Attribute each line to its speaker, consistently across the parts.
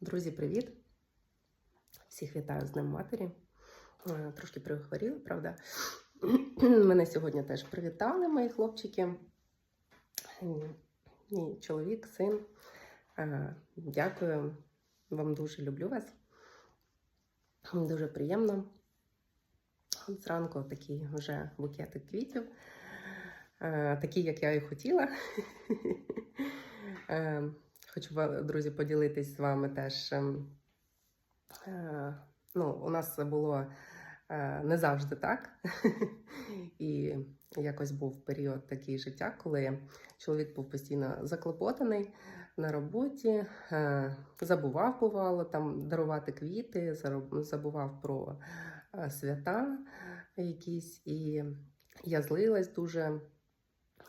Speaker 1: Друзі, привіт! Всіх вітаю з Днем Матері. Е, Трошки прихворіла, правда. Мене сьогодні теж привітали, мої хлопчики. М, Мій чоловік, син. Е, Дякую вам дуже люблю вас. Дуже приємно. Зранку такий вже букетик квітів, Е, такий, як я і хотіла. Хочу, друзі, поділитись з вами теж. ем, е, Ну, у нас було е, не завжди так. І якось був період такий життя, коли чоловік був постійно заклопотаний на роботі, е, забував, бувало, там дарувати квіти, забував про свята якісь. І я злилась дуже.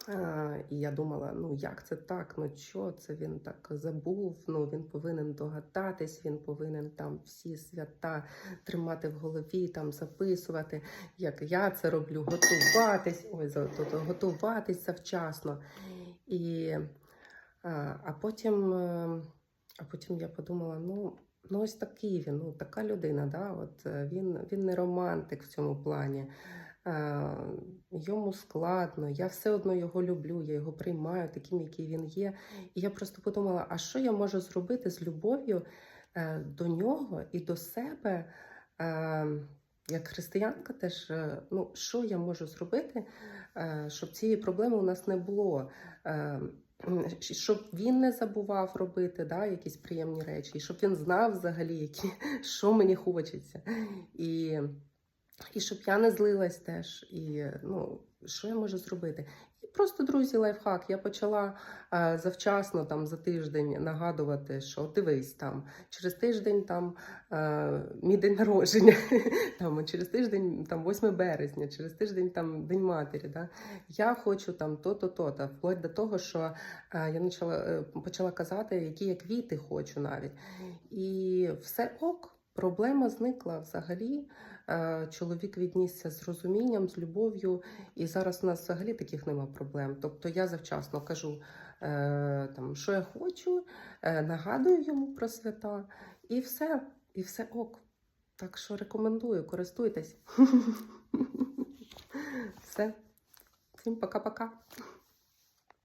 Speaker 1: А, і я думала, ну як це так? Ну що це він так забув? Ну він повинен догадатись, він повинен там всі свята тримати в голові, там записувати, як я це роблю, готуватись, ой, за- то- то готуватись завчасно. І, а, а потім, е, а потім я подумала: ну, ну ось такий він, ну така людина, да? От е, він, він не романтик в цьому плані. Е, Йому складно, я все одно його люблю, я його приймаю таким, який він є. І я просто подумала: а що я можу зробити з любов'ю е, до нього і до себе? Е, Як християнка, теж ну, що я можу зробити, щоб цієї проблеми у нас не було? Щоб він не забував робити да, якісь приємні речі, і щоб він знав взагалі, які, що мені хочеться. І і щоб я не злилась теж. І ну, що я можу зробити? І просто, друзі, лайфхак. Я почала е, завчасно там за тиждень нагадувати, що дивись там, через тиждень там е, мій день народження, там, через тиждень там 8 березня, через тиждень там День матері. Да? Я хочу там то-то, то-то, вплоть до того, що е, я почала, е, почала казати, які я квіти хочу навіть. І все ок, проблема зникла взагалі. Е, Чоловік віднісся з розумінням, з любов'ю, і зараз у нас взагалі таких нема проблем. Тобто я завчасно кажу, е, там, що я хочу, е, нагадую йому про свята, і все, і все ок. Так що рекомендую, користуйтесь. Все. Всім пока-пока.